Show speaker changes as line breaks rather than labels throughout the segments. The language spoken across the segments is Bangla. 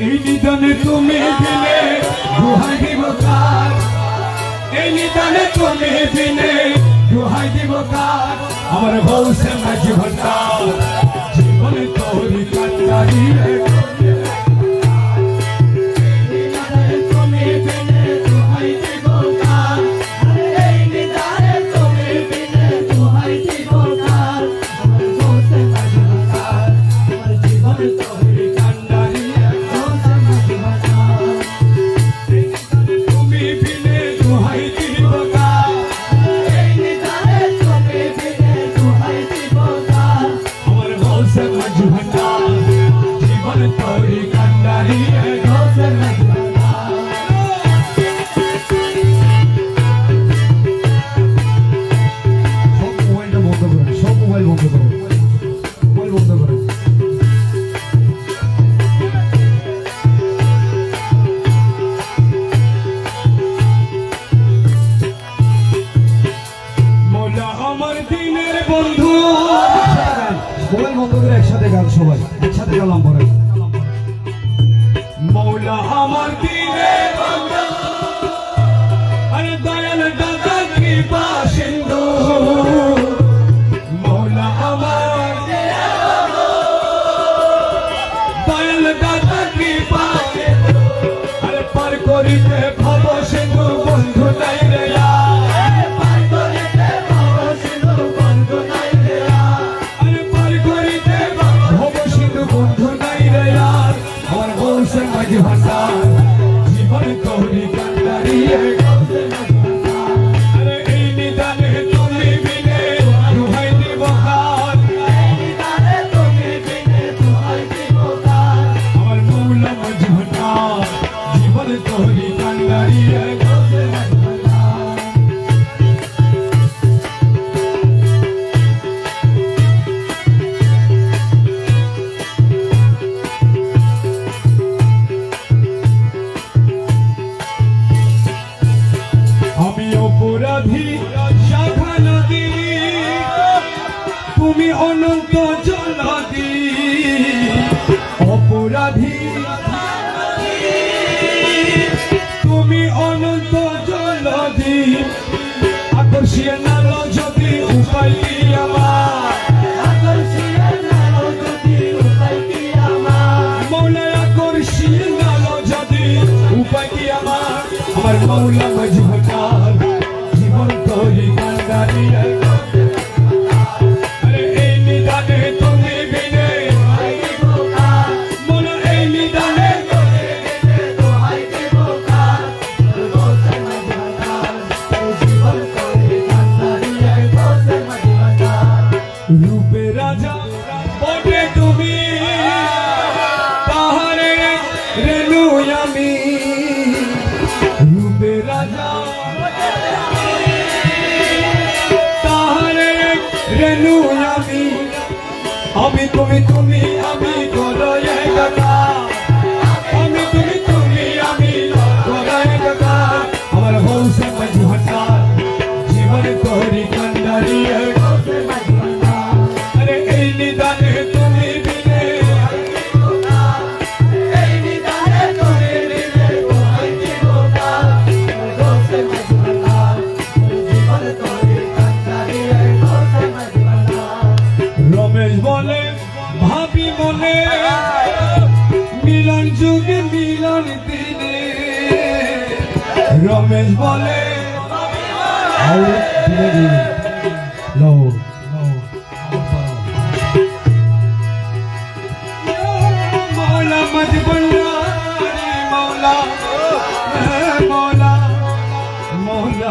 এই নিদানে তুমি দিলে দোহাই দিব কার? এই নিদানে তুমি দিলে দোহাই দিব কার? আমার বলছে না জীবনটা, জীবনে তোরি
কান্দারি সবাই বন্ধুদের একসাথে গান সবাই একসাথে গেলাম পরে।
মৌলা আমার দিনে বুদ্ধি শাখা তুমি অনন্ত জলদি অপরাধী Maria. তুমি তুমি রমেশ বলে মৌলা মত বলরা মৌলা মৌলা মৌলা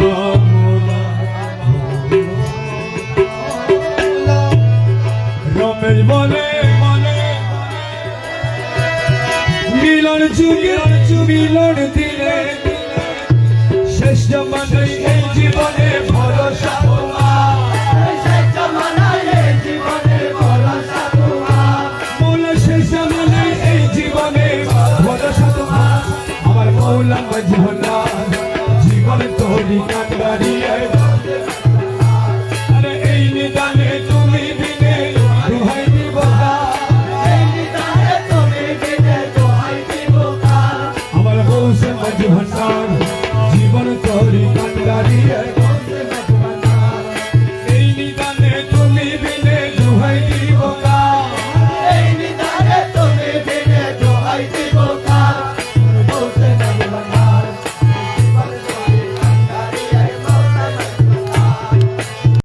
রমেশ বলে মিলন চুমি কানব জীবন জীবন তোরি কানবারি আরে এই নিদানে তুমি বিনে রুহাই দিব আমার বউ সে জীবন